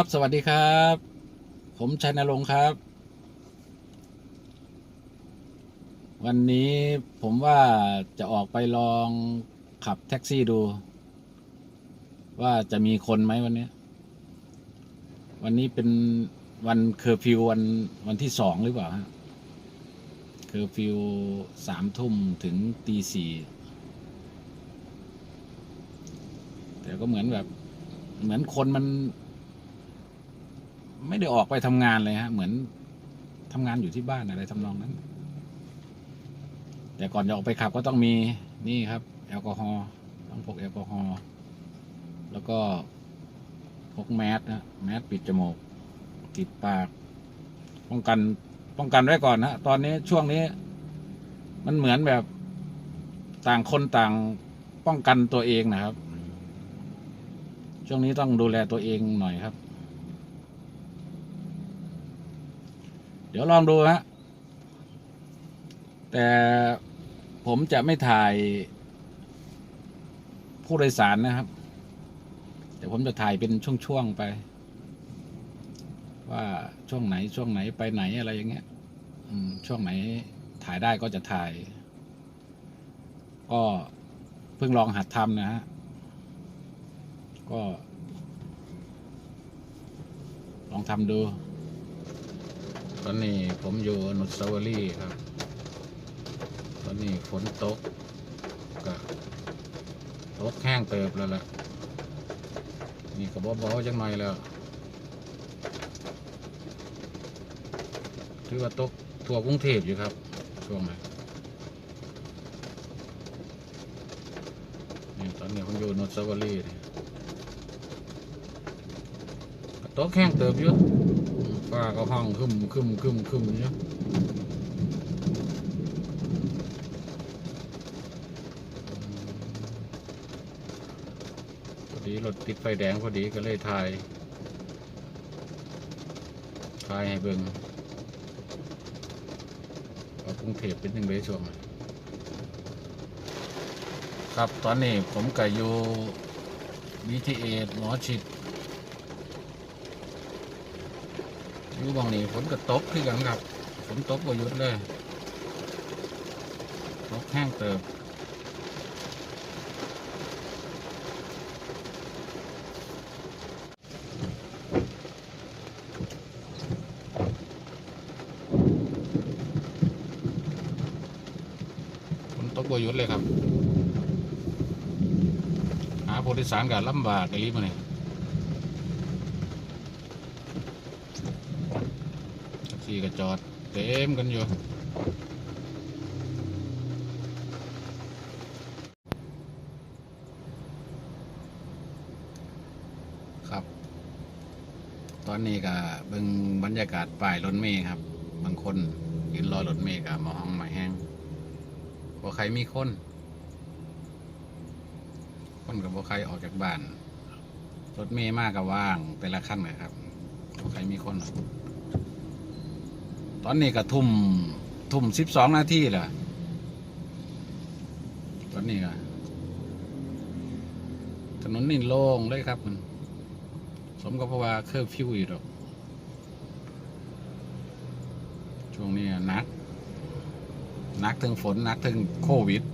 สวัสดีครับ ผมชัยนรงค์ครับ วันนี้ผมว่าจะออกไปลองขับแท็กซี่ดู ว่าจะมีคนไหมวันนี้ วันนี้เป็นวันเคอร์ฟิววันวันที่สองหรือเปล่าฮะเคอร์ฟิวสามทุ่มถึงตีสี่แต่ก็เหมือนแบบเหมือนคนมัน ไม่ได้ออกไปทำงานเลยฮะ เหมือนทำงานอยู่ที่บ้านอะไรทำนองนั้น แต่ก่อนจะออกไปขับก็ต้องมีนี่ครับ แอลกอฮอล์ต้องพกแอลกอฮอล์แล้วก็พกแมสนะแมสปิดจมูกปิดปาก ป้องกันป้องกันไว้ก่อนนะตอนนี้ช่วงนี้ มันเหมือนแบบต่างคนต่างป้องกันตัวเองนะครับ ช่วงนี้ต้องดูแลตัวเองหน่อยครับ เดี๋ยวลองดูฮะ แต่ผมจะไม่ถ่ายผู้โดยสารนะครับ แต่ผมจะถ่ายเป็นช่วง ๆ ไป ว่าช่วงไหนช่วงไหนไปไหนอะไรอย่างเงี้ยช่วงไหนถ่ายได้ก็จะถ่าย ก็เพิ่งลองหัดทำนะฮะ ก็ ลองทำดู ตอนนี้ผมอยู่อนุสาวรีย์ครับ ตอนนี้ฝนตกก็ตกแห้งเติบแล้วล่ะ นี่ก็บ่ๆจังหน่อยแล้วถือว่าตกทั่วกรุงเทพอยู่ครับ ช่วงนี้นี่ตอนนี้ผมอยู่อนุสาวรีย์นี่ตกแห้งเติบอยู่ ฟ้าก็ห้องคึมคึมคึมคึมอยู่พอดีรถติดไฟแดงพอดีก็เลยถ่าย ถ่ายให้เบิ่งว่ากรุงเทพเป็นยังไงช่วงครับตอนนี้ผมก็อยู่ BTA หมอชิด อยู่บางนี้ฝนก็ตกคือกันครับฝนตกก็หยุดเลยตกแห้งเติบฝนตกก็หยุดเลยครับ หาผู้โดยสารก็ลำบากไอ้ลิมาเนี่ย แท็ก ซี่ก็จอดเต็มกันอยู่ครับ ตอนนี้ก็เบิ่งบรรยากาศป้ายรถเมย์ครับ บางคนยืนรอรถเมย์กับมาห้องมาแห้งบ่ใครมีคน คนกับบ่ใครออกจากบ้าน รถเมย์มากกับว่างแต่ละขั้นเลยครับบ่ใครมีคนหรอก ตอนนี้ก็ทุ่มทุ่มสิบสองนาทีแหละตอนนี้ก็ถนนนี่โล่งเลยครับมัน สมกับเพราะว่าเครื่อร์ฟิวอยู่ดอกช่วงนี้นัก นักถึงฝนนักถึงโควิด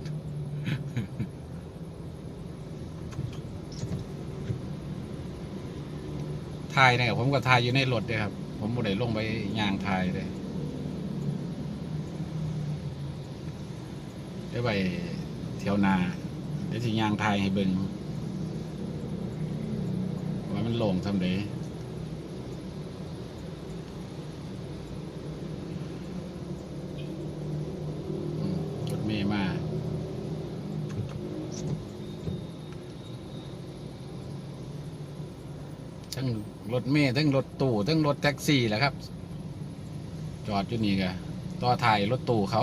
ถ่ายเนี่ยผมก็ถ่ายอยู่ในรถเลยครับ ผมบ่ได้ลงไปยางถ่ายเลย ได้ไปเที่ยวนาเดี๋ยวสิยางไทยให้เบิ่งว่ามันโล่งทำเดอืมรถเมย์มาทั้งรถเมย์ทั้งรถตู้ทั้งรถแท็กซี่แหละครับ จอดอยู่นี่กะต่อถ่ายรถตู้เขา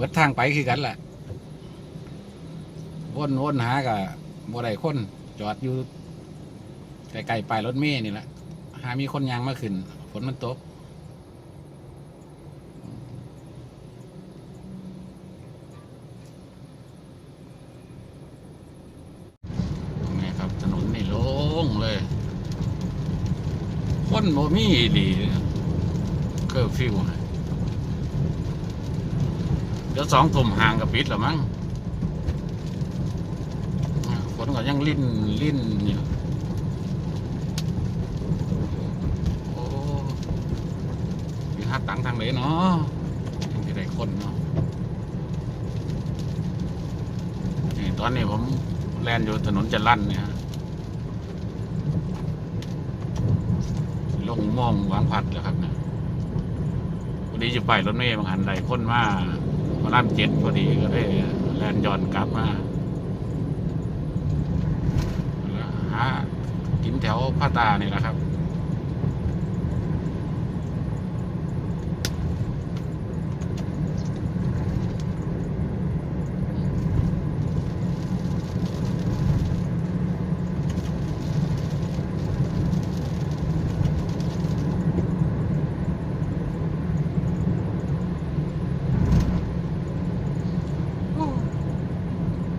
บิดทางไปคือกันแหละวนวนหากับบัวไดคน จอดอยู่ไกลๆปลายรถเมล์นี่แหละหามีคนยางมาขึ้นฝนมันตกครับถนนนี่โล่งเลยคนบ่มีดีเคอร์ฟิว ดี๋ยวสองทุ่มห่างกับปิดแล้วมั้งฝนก็ยังลิ้นลิ้นอยู่โอ้มีหาตังทางไหนเนาะยังจะได้คนเนาะนี่ตอนนี้ผมแล่นอยู่ถนนจรันเนี่ยฮะลงม่องวางผัดแล้วครับเนี่ยพอดีจะไปรถเมย์บางหันไหลคนมา พระรามเจ็ดพอดีก็ได้แลนย้อนกลับมาแล้วหากินแถวผ้าตานี่แหละครับ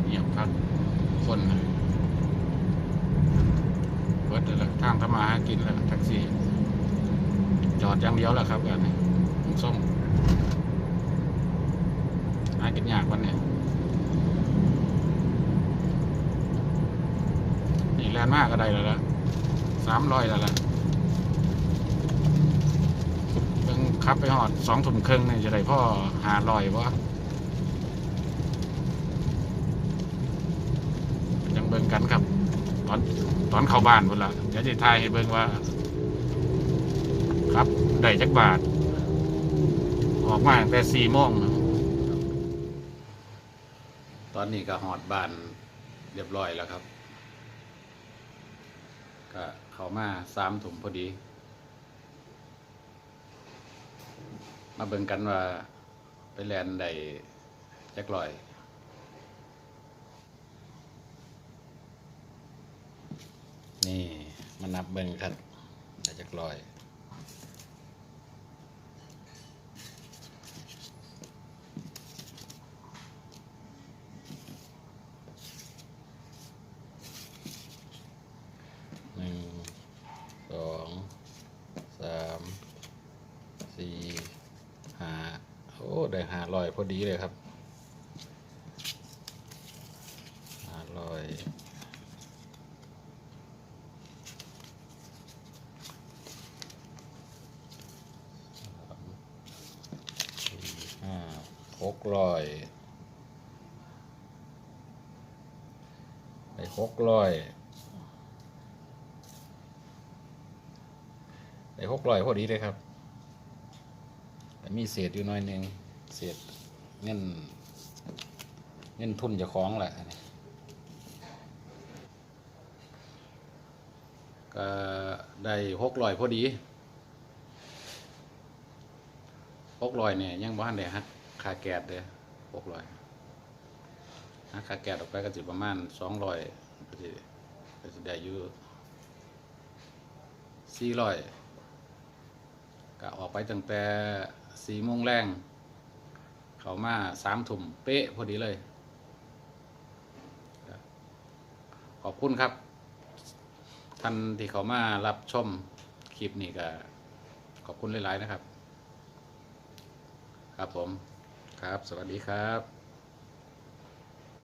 เงียบครับคนน่ะเปิดแล้วทางทำมาหากินแล้วแท็กซี่ จอดอย่างเดียวแล้วครับกันนี้ผมส่งหา กินยากวันนี้นี่แลนด์มากก็ได้แล้วละสามร้อยแล้วละเพิ่งขับไปหอดสองถุ่มครึ่งนี่จะได้พ่อหาลอยวะยังเบิ่งกันครับ ตอนตอนเข้าบ้านพุ่นละเดี๋ยวจะทายให้เบิ่งว่า ครับได้จักบาท ออกมาแต่สี่โมงนะ อนนี้ก็หอดบ้านเรียบร้อยแล้วครับก็เข้ามาสามถุงพอดี มาเบิ่งกันว่าไปแลนได้จักลอยนี่มานับเบิ่งครับได้จักลอย หนึ่ง สอง สาม สี่ห้าโอ้ ได้ห้าร้อยพอดีเลยครับหาร้อยหกร้อยไปหกร้อยไปหกร้อยพอดีเลยครับมีเศษอยู่หน้อยหนึ่ง เศษเงินเงินทุนจะคล้องแหละก็ได้หกร้อยพอดีหกร้อยเนี่ยยังบ้านเลยฮะค่าแก๊สเด้หกร้อยฮะค่าแก๊สออกไปก็สิประมาณสองร้อยก็สิก็สิได้อยู่สี่ร้อยก็ออกไปตั้งแต่สี่โมงแรง เขามาสามถุ่มเป๊ะพอดีเลย ขอบคุณครับ ท่านที่เขามารับชมคลิปนี้ก็ขอบคุณหลาย ๆ นะครับ ครับผมครับ สวัสดีครับ